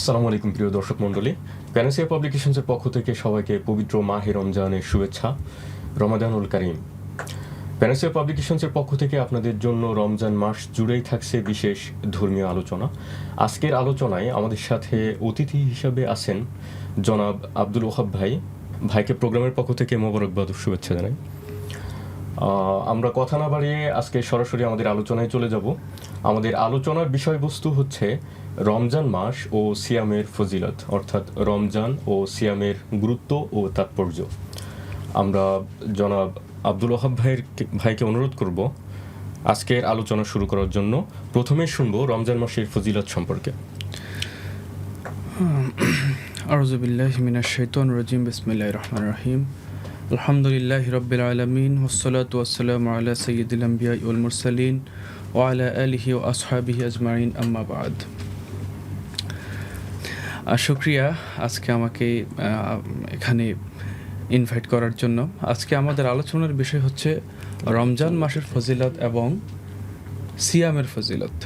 আসসালামু আলাইকুম, প্রিয় দর্শক মণ্ডলী। প্যানাসিয়া পাবলিকেশনসের পক্ষ থেকে সবাইকে পবিত্র মাহে রমজানের শুভেচ্ছা, রমাদানুল করিম। প্যানাসিয়া পাবলিকেশনসের পক্ষ থেকে আপনাদের জন্য রমজান মাস জুড়েই থাকছে বিশেষ ধর্মীয় আলোচনা। আজকের আলোচনায় আমাদের সাথে অতিথি হিসাবে আছেন জনাব আব্দুল ওহাব ভাই। ভাইকে প্রোগ্রামের পক্ষ থেকে মোবারকবাদ শুভেচ্ছা জানাই। আমরা কথা না বাড়িয়ে আজকে সরাসরি আমাদের আলোচনায় চলে যাব। আমাদের আলোচনার বিষয়বস্তু হচ্ছে রমজান মাস ও সিয়ামের ফজিলত, অর্থাৎ রমজান ও সিয়ামের গুরুত্ব ও তাৎপর্য। আমরা জনাব আব্দুল ওহাব ভাইয়ের ভাইকে অনুরোধ করব আজকের আলোচনা শুরু করার জন্য। প্রথমে শুনব রমজান মাসের ফজিলত সম্পর্কে। আরজুবিল্লাহ মিনাশ শৈতন রজিম বিসমিল্লাহ রহমান রহিম। আলহামদুলিল্লাহ রবিল আলমিন হসলাত ওয়াসালাম আল্লাহ সঈদুল আম্বিয়া উল মুরসালিন ও আলা আলহি ও আসহাবি আজমাইন আম্মাবাদ শুক্রিয়া আজকে আমাকে এখানে ইনভাইট করার জন্য। আজকে আমাদের আলোচনার বিষয় হচ্ছে রমজান মাসের ফজিলত এবং সিয়ামের ফজিলত।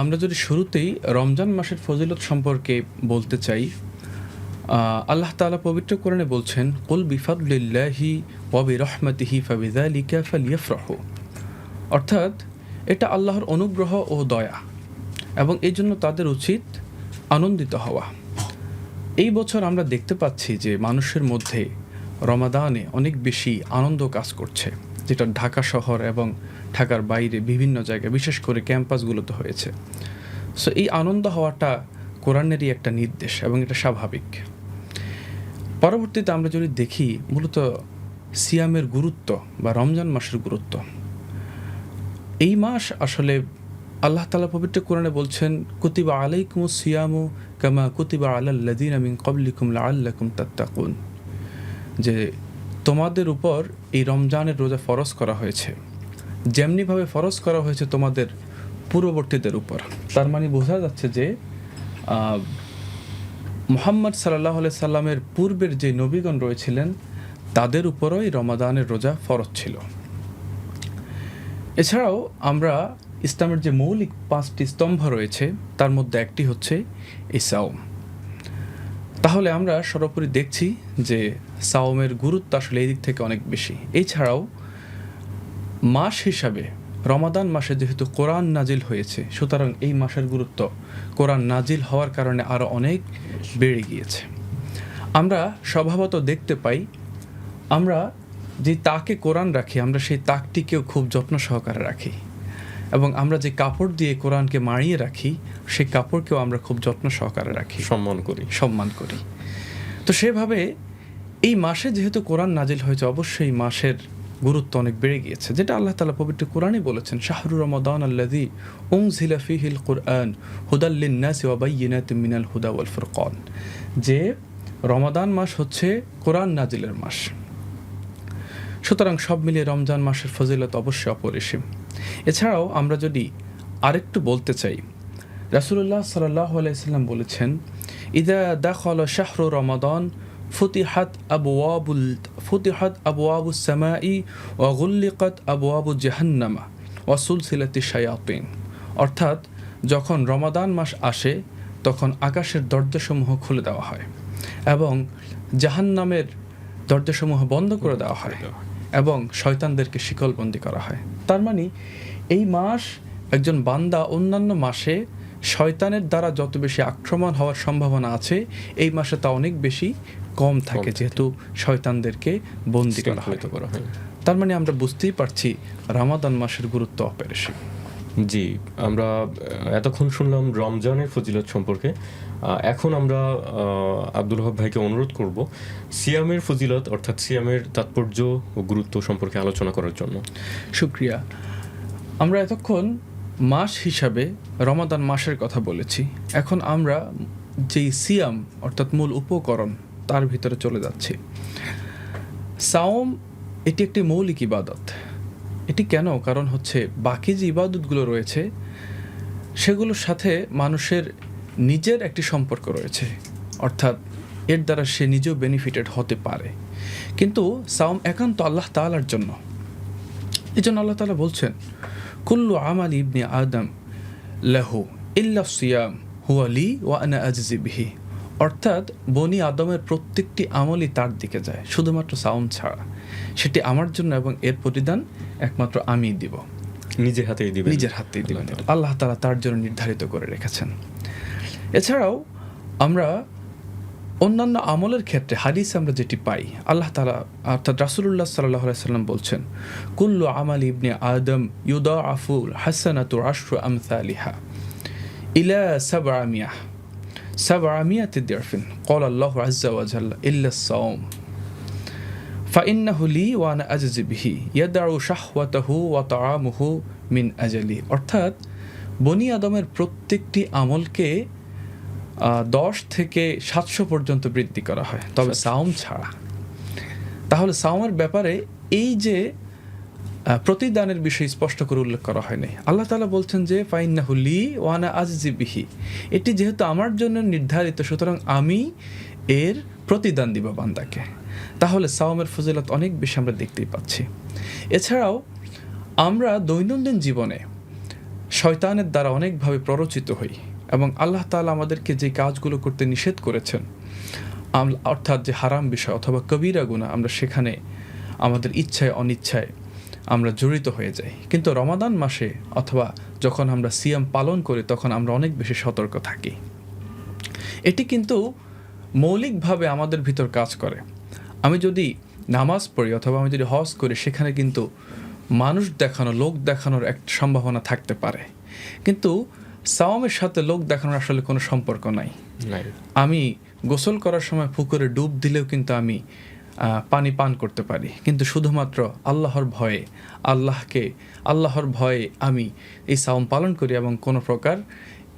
আমরা যদি শুরুতেই রমজান মাসের ফজিলত সম্পর্কে বলতে চাই আল্লাহ তাআলা পবিত্র কোরআনে বলছেন, কুল বিফাদলিল্লাহি ওয়া বিরহমাতিহি ফাবিযালিকা ফালিয়াফরাহু। অর্থাৎ, এটা আল্লাহর অনুগ্রহ ও দয়া এবং এই জন্য তাদের উচিত আনন্দিত হওয়া। এই বছর আমরা দেখতে পাচ্ছি যে মানুষের মধ্যে রমাদানে অনেক বেশি আনন্দ কাজ করছে, যেটা ঢাকা শহর এবং ঢাকার বাইরে বিভিন্ন জায়গায়, বিশেষ করে ক্যাম্পাসগুলোতে হয়েছে। সো এই আনন্দ হওয়াটা কোরআনেরই একটা নির্দেশ এবং এটা স্বাভাবিক। পরবর্তীতে আমরা যদি দেখি, মূলত সিয়ামের গুরুত্ব বা রমজান মাসের গুরুত্ব, এই মাস আসলে আল্লাহ তালা পবিত্র কোরআনে বলছেন, কুতিবা আলাইকুম সিয়ামু কামা কুতিবা আলাল্লাদিন আমিন কবলিকুম আল্লাকুম তাত্তাকুন। যে তোমাদের উপর এই রমজানের রোজা ফরজ করা হয়েছে। যেমনিভাবে ফরজ করা হয়েছে তোমাদের পূর্ববর্তীদের উপর। তার মানে বোঝা যাচ্ছে যে মুহাম্মদ সাল্লাহ সাল্লামের পূর্বের যে নবীগণ রয়েছিলেন, তাদের উপরও এই রমাদানের রোজা ফরজ ছিল। এছাড়াও আমরা ইসলামের যে মৌলিক পাঁচটি স্তম্ভ রয়েছে, তার মধ্যে একটি হচ্ছে এই সাওম তাহলে আমরা সর্বোপরি দেখছি যে সাওমের গুরুত্ব আসলে এই দিক থেকে অনেক বেশি। এছাড়াও মাস হিসাবে রমাদান মাসে যেহেতু কোরআন নাজিল হয়েছে সুতরাং এই মাসের গুরুত্ব কোরআন নাজিল হওয়ার কারণে আরও অনেক বেড়ে গিয়েছে। আমরা স্বভাবত দেখতে পাই আমরা যে তাকে কোরআন রাখি আমরা সেই তাকটিকেও খুব যত্ন সহকারে রাখি। এবং আমরা যে কাপড় দিয়ে কোরআনকে মাড়িয়ে রাখি সেই কাপড়কেও আমরা খুব যত্ন সহকারে রাখি। সম্মান করি। সম্মান করি। তো সেভাবে এই মাসে যেহেতু কোরআন নাজিল হয়েছে অবশ্যই মাসের গুরুত্ব অনেক বেড়ে গিয়েছে, যেটা আল্লাহ তালা পবিত্র কোরআনই বলেছেন, শাহরু রমাদান আল্লাদি উং ফিহিল কোরআন হুদাল্লিন নাসি ওয়াবাইয়িনাত মিনাল হুদা ওয়াল ফুরকান যে রমাদান মাস হচ্ছে কোরআন নাজিলের মাস। সুতরাং সব মিলিয়ে রমজান মাসের ফজিলত অবশ্যই অপরিসীম। এছাড়াও আমরা যদি আরেকটু বলতে চাই রাসুল্লাহ সাল্লাহ আলাইসাল্লাম বলেছেন, ইদা দাখল শাহরু রমাদান ফুতিহাত আবওয়াবুল, ফুতিহাত আবওয়াবু সামাই ওয়াগুল্লিকাত আবওয়াবু জাহান্নামা ওয়াসুল সিলাতি শায়াতিন। অর্থাৎ যখন রমাদান মাস আসে, তখন আকাশের দরজাসমূহ খুলে দেওয়া হয় এবং জাহান্নামের দরজাসমূহ বন্ধ করে দেওয়া হয় এবং শয়তানদেরকে শিকলবন্দি করা হয়। তার মানে এই মাস একজন বান্দা অন্যান্য মাসে শয়তানের দ্বারা যত বেশি আক্রমণ হওয়ার সম্ভাবনা আছে এই মাসে তা অনেক বেশি কম থাকে। যেহেতু শয়তানদেরকে বন্দি করা হয়। করা হয়। তার মানে আমরা বুঝতেই পারছি রামাদান মাসের গুরুত্ব অপরিসীম জি আমরা এতক্ষণ শুনলাম রমজানের ফজিলত সম্পর্কে। এখন আমরা আব্দুল হক ভাইকে অনুরোধ করব সিয়ামের ফজিলত অর্থাৎ সিয়ামের তাৎপর্য ও গুরুত্ব সম্পর্কে আলোচনা করার জন্য। শুক্রিয়া। আমরা এতক্ষণ মাস হিসাবে রমাদান মাসের কথা বলেছি। এখন আমরা যেই সিয়াম, অর্থাৎ মূল উপকরণ, তার ভিতরে চলে যাচ্ছি। সাওম, এটি একটি মৌলিক ইবাদত। এটি কেন? কারণ হচ্ছে বাকি যে ইবাদতগুলো রয়েছে, সেগুলোর সাথে মানুষের নিজের একটি সম্পর্ক রয়েছে। অর্থাৎ এর দ্বারা সে নিজেও বেনিফিটেড হতে পারে। কিন্তু সাওম একান্ত আল্লাহ তালার জন্য। এই জন্য আল্লাহ তালা বলছেন কুল্লু আমাল ইবনে আদম লাহু ইল্লা সিয়াম হুয়ালি ওয়া আনা আজিজি বিহি। অর্থাৎ বনি আদমের প্রত্যেকটি আমলই তার দিকে যায় শুধুমাত্র সাউন্ড ছাড়া। সেটি আমার জন্য এবং এর প্রতিদান একমাত্র আমিই দিব। নিজের হাতেই দিবেন। নিজের হাতেই দিবেন আল্লাহ আল্লাহ তালা তার জন্য নির্ধারিত করে রেখেছেন। এছাড়াও আমরা অন্যান্য আমলের ক্ষেত্রে হাদিস আমরা যেটি পাই আল্লাহ তালা অর্থাৎ রাসুল্লাহ সাল্লাহ সাল্লাম বলছেন কুল্লু আমাল ইবনে আদম ইউদা আফুল হাসানাতু আশরু আমসালিহা ইলা সাবআমিয়া সাবআমিয়াতি দিরফিন قال الله عز وجل إلا الصوم فإنه لي وأنا أجزي به يدع شهوته وطعامه من أجلي অর্থাৎ বনি আদমের প্রত্যেকটি আমলকে আহ, দশ থেকে সাতশো পর্যন্ত বৃদ্ধি করা হয়। তবে সাওম ছাড়া। তাহলে সাওমের ব্যাপারে এই যে প্রতিদানের বিষয় স্পষ্ট করে উল্লেখ করা হয়নি। আল্লাহ তালা বলছেন যে ফাইন্নাহুলি ওয়ানা আজিজি বিহি। এটি যেহেতু আমার জন্য নির্ধারিত সুতরাং আমি এর প্রতিদান দিব বান্দাকে। তাহলে সাওমের ফজিলত অনেক বেশি আমরা দেখতেই পাচ্ছি। এছাড়াও আমরা দৈনন্দিন জীবনে শয়তানের দ্বারা অনেকভাবে প্ররোচিত হই। এবং আল্লাহ তাআলা আমাদেরকে যে কাজগুলো করতে নিষেধ করেছেন অর্থাৎ যে হারাম বিষয় অথবা কবিরা গুণা আমরা সেখানে আমাদের ইচ্ছায়, অনিচ্ছায় আমরা জড়িত হয়ে যাই। কিন্তু রমাদান মাসে অথবা যখন আমরা সিয়াম পালন করি, তখন আমরা অনেক বেশি সতর্ক থাকি। এটি কিন্তু মৌলিকভাবে আমাদের ভিতর কাজ করে। আমি যদি নামাজ পড়ি অথবা আমি যদি হজ করি, সেখানে কিন্তু মানুষ দেখানো, লোক দেখানোর একটা সম্ভাবনা থাকতে পারে। কিন্তু সাওমের সাথে লোক দেখানোর আসলে কোনো সম্পর্ক নাই। নাই। আমি গোসল করার সময় পুকুরে ডুব দিলেও কিন্তু আমি পানি পান করতে পারি। কিন্তু শুধুমাত্র আল্লাহর ভয়ে আল্লাহকে আল্লাহর ভয়ে আমি এই সাওম পালন করি এবং কোনো প্রকার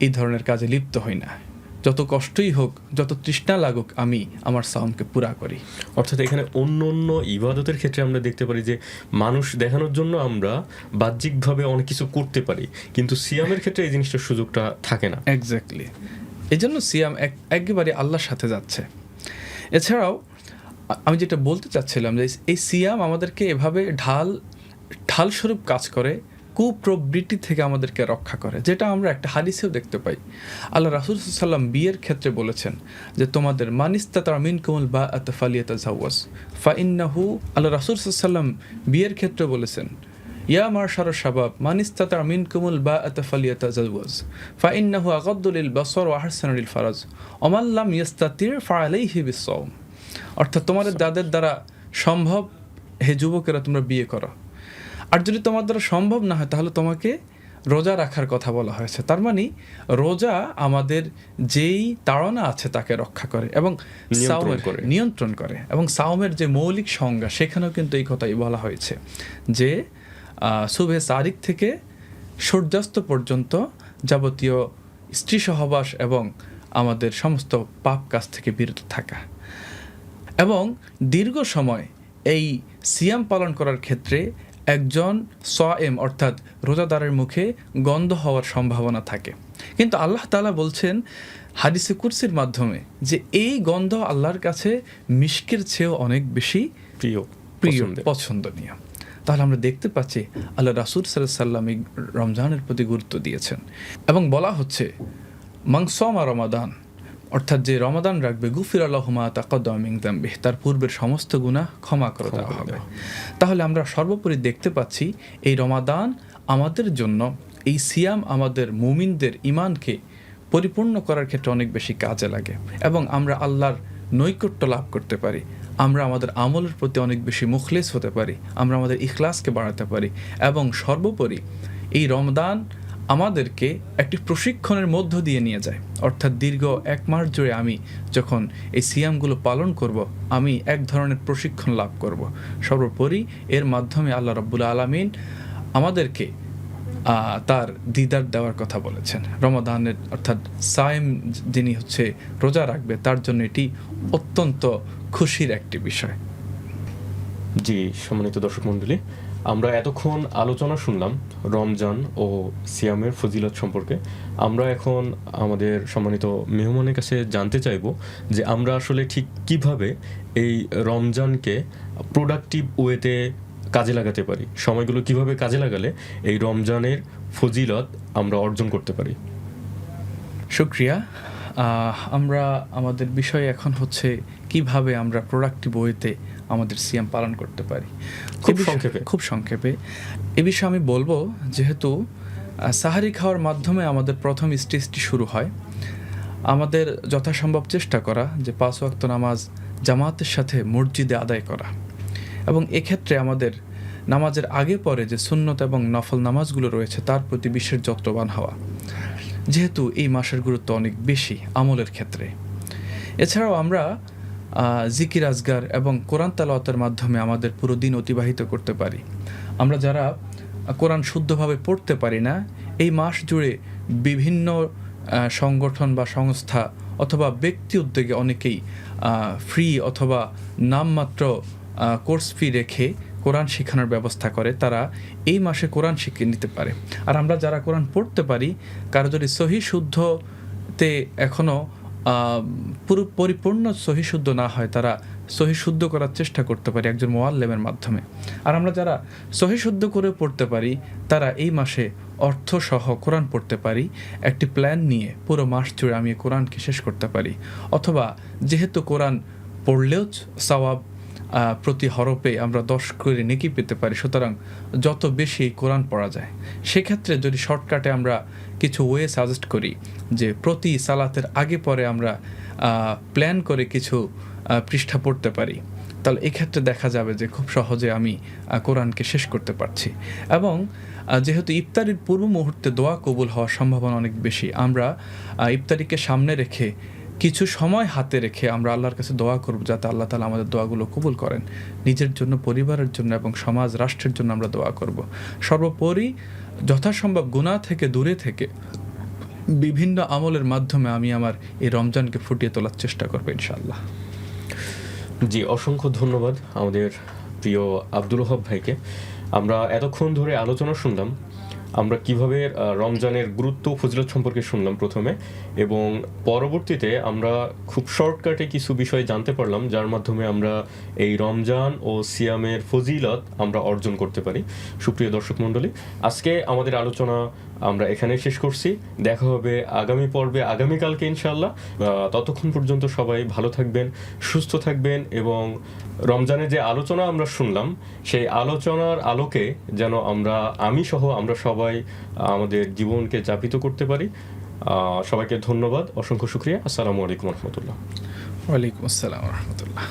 এই ধরনের কাজে লিপ্ত হই না। যত কষ্টই হোক যত তৃষ্ণা লাগুক আমি আমার সাউন্ডকে পুরা করি। অর্থাৎ এখানে অন্য অন্য ইবাদতের ক্ষেত্রে আমরা দেখতে পারি যে মানুষ দেখানোর জন্য আমরা বাহ্যিকভাবে অনেক কিছু করতে পারি কিন্তু সিয়ামের ক্ষেত্রে এই জিনিসটার সুযোগটা থাকে না। এক্স্যাক্টলি এই জন্য সিয়াম এক একেবারে আল্লাহর সাথে যাচ্ছে। এছাড়াও আমি যেটা বলতে চাচ্ছিলাম যে এই সিয়াম আমাদেরকে এভাবে ঢাল ঢাল স্বরূপ কাজ করে কুপ্রবৃত্তি থেকে আমাদেরকে রক্ষা করে, যেটা আমরা একটা হাদিসেও দেখতে পাই। আল্লাহ রাসুল সাল্লাম বিয়ের ক্ষেত্রে বলেছেন যে, তোমাদের মানিস্তা তার মিন কুমুল বা আতফালিয়াত জাওয়াজ ফা ইন্নাহু, আল্লাহ রাসুল সাল্লাম বিয়ের ক্ষেত্রে বলেছেন, ইয়া মারশার শাবাব মান ইস্তাতা মিনকুমুল বাআতা ফালিয়াতাজাওয়াজ। ফাইন্নাহু আগাদ্দু লিল বাসর ওয়া আহসানু লিল ফারাজ। ওমান লাম ইয়াস্তাতির ফাআলাইহি বিসসাওম। অর্থাৎ তোমাদের দাদের দ্বারা সম্ভব, হে যুবকেরা তোমরা বিয়ে করো। আর যদি তোমার দ্বারা সম্ভব না হয় তাহলে তোমাকে রোজা রাখার কথা বলা হয়েছে তার মানে রোজা আমাদের যেই তাড়না আছে তাকে রক্ষা করে এবং নিয়ন্ত্রণ সাওমের করে। নিয়ন্ত্রণ করে এবং সাওমের যে মৌলিক সংজ্ঞা সেখানেও কিন্তু এই কথাই বলা হয়েছে যে শুভে তারিখ থেকে সূর্যাস্ত পর্যন্ত যাবতীয় স্ত্রী সহবাস এবং আমাদের সমস্ত পাপ কাজ থেকে বিরত থাকা এবং দীর্ঘ সময় এই সিয়াম পালন করার ক্ষেত্রে একজন সোয়েম অর্থাৎ রোজাদারের মুখে গন্ধ হওয়ার সম্ভাবনা থাকে। কিন্তু আল্লাহ তালা বলছেন হাদিসে কুরসির মাধ্যমে যে এই গন্ধ আল্লাহর কাছে মিষ্কের চেয়েও অনেক বেশি প্রিয় প্রিয় পছন্দনীয়। তাহলে আমরা দেখতে পাচ্ছি আল্লাহ রাসুল সাল্লাম রমজানের প্রতি গুরুত্ব দিয়েছেন। এবং বলা হচ্ছে মাংসমা রমাদান অর্থাৎ যে রমাদান রাখবে গুফির আল্লাহমা তাকদ্দামিং দাম্বিহ তার পূর্বের সমস্ত গুণা ক্ষমা করে দেওয়া হবে। তাহলে আমরা সর্বোপরি দেখতে পাচ্ছি এই রমাদান আমাদের জন্য এই সিয়াম আমাদের মুমিনদের ইমানকে পরিপূর্ণ করার ক্ষেত্রে অনেক বেশি কাজে লাগে এবং আমরা আল্লাহর নৈকট্য লাভ করতে পারি। আমরা আমাদের আমলের প্রতি অনেক বেশি মুখলেস হতে পারি। আমরা আমাদের ইখলাসকে বাড়াতে পারি। এবং সর্বোপরি এই রমদান আমাদেরকে একটি প্রশিক্ষণের মধ্য দিয়ে নিয়ে যায়। অর্থাৎ দীর্ঘ এক মাস জুড়ে আমি যখন এই সিয়ামগুলো পালন করব, আমি এক ধরনের প্রশিক্ষণ লাভ করব। সর্বোপরি এর মাধ্যমে আল্লাহ রাব্বুল আলামিন আমাদেরকে তার দিদার দেওয়ার কথা বলেছেন। রমাদানের অর্থাৎ সায়েম যিনি হচ্ছে রোজা রাখবে, তার জন্য এটি অত্যন্ত খুশির একটি বিষয়। জি, সম্মানিত দর্শক মণ্ডলী আমরা এতক্ষণ আলোচনা শুনলাম রমজান ও সিয়ামের ফজিলত সম্পর্কে। আমরা এখন আমাদের সম্মানিত মেহমানের কাছে জানতে চাইব যে আমরা আসলে ঠিক কীভাবে এই রমজানকে প্রোডাক্টিভ ওয়েতে কাজে লাগাতে পারি, সময়গুলো কীভাবে কাজে লাগালে এই রমজানের ফজিলত আমরা অর্জন করতে পারি। শুক্রিয়া। আমরা, আমাদের বিষয় এখন হচ্ছে কীভাবে আমরা প্রোডাক্টিভ ওয়েতে আমাদের সিএম পালন করতে পারি। খুব সংক্ষেপে। খুব সংক্ষেপে। এ বিষয়ে আমি বলব যেহেতু সাহারি খাওয়ার মাধ্যমে আমাদের প্রথম স্টেজটি শুরু হয়। আমাদের যথাসম্ভব চেষ্টা করা যে পাঁচ ওয়াক্ত নামাজ জামাতের সাথে মসজিদে আদায় করা। এবং এক্ষেত্রে আমাদের নামাজের আগে পরে যে সুন্নত এবং নফল নামাজগুলো রয়েছে তার প্রতি বিশ্বের যত্নবান হওয়া। যেহেতু এই মাসের গুরুত্ব অনেক বেশি আমলের ক্ষেত্রে। এছাড়াও আমরা জিকির আজগার এবং কোরআন তালাওয়াতের মাধ্যমে আমাদের পুরো দিন অতিবাহিত করতে পারি। আমরা যারা কোরআন শুদ্ধভাবে পড়তে পারি না, এই মাস জুড়ে বিভিন্ন সংগঠন বা সংস্থা অথবা ব্যক্তি উদ্যোগে অনেকেই ফ্রি অথবা নামমাত্র কোর্স ফি রেখে কোরআন শেখানোর ব্যবস্থা করে, তারা এই মাসে কোরআন শিখে নিতে পারে। আর আমরা যারা কোরআন পড়তে পারি, কারও যদি সহি শুদ্ধতে এখনও পুরো পরিপূর্ণ সহি শুদ্ধ না হয় তারা সহি শুদ্ধ করার চেষ্টা করতে পারি একজন মোয়াল্লেমের মাধ্যমে। আর আমরা যারা সহি শুদ্ধ করে পড়তে পারি, তারা এই মাসে অর্থ সহ কোরআন পড়তে পারি। একটি প্ল্যান নিয়ে পুরো মাস জুড়ে আমি কোরআনকে শেষ করতে পারি। অথবা যেহেতু কোরআন পড়লেও সওয়াব প্রতি হরপে আমরা দশ করে নেকি পেতে পারি, সুতরাং যত বেশি কোরআন পড়া যায়। সেক্ষেত্রে যদি শর্টকাটে আমরা কিছু ওয়ে সাজেস্ট করি যে প্রতি সালাতের আগে পরে আমরা প্ল্যান করে কিছু পৃষ্ঠা পড়তে পারি। তাহলে এক্ষেত্রে দেখা যাবে যে খুব সহজে আমি কোরআনকে শেষ করতে পারছি। এবং যেহেতু ইফতারির পূর্ব মুহূর্তে দোয়া কবুল হওয়ার সম্ভাবনা অনেক বেশি, আমরা ইফতারিকে সামনে রেখে কিছু সময় হাতে রেখে আমরা আল্লাহর কাছে দোয়া করব যাতে আল্লাহ তালা আমাদের দোয়াগুলো কবুল করেন। নিজের জন্য, পরিবারের জন্য এবং সমাজ, রাষ্ট্রের জন্য আমরা দোয়া করব। সর্বোপরি যথাসম্ভব গুণা থেকে দূরে থেকে বিভিন্ন আমলের মাধ্যমে আমি আমার এই রমজানকে ফুটিয়ে তোলার চেষ্টা করব ইনশাল্লাহ জি, অসংখ্য ধন্যবাদ আমাদের প্রিয় আব্দুল ওহাব ভাইকে। আমরা এতক্ষণ ধরে আলোচনা শুনলাম আমরা কীভাবে রমজানের গুরুত্ব ফজিলত সম্পর্কে শুনলাম প্রথমে, এবং পরবর্তীতে আমরা খুব শর্টকাটে কিছু বিষয় জানতে পারলাম, যার মাধ্যমে আমরা এই রমজান ও সিয়ামের ফজিলত আমরা অর্জন করতে পারি। সুপ্রিয় দর্শক মণ্ডলী, আজকে আমাদের আলোচনা আমরা এখানে শেষ করছি। দেখা হবে আগামী পর্বে, আগামীকালকে ইনশাল্লাহ ততক্ষণ পর্যন্ত সবাই ভালো থাকবেন, সুস্থ থাকবেন এবং রমজানের যে আলোচনা আমরা শুনলাম, সেই আলোচনার আলোকে যেন আমরা, আমি সহ আমরা সবাই আমাদের জীবনকে যাপিত করতে পারি। সবাইকে ধন্যবাদ, অসংখ্য শুক্রিয়া। আসসালামু আলাইকুম রহমতুল্লাহ। ওয়ালাইকুম আসসালাম রহমতুল্লাহ।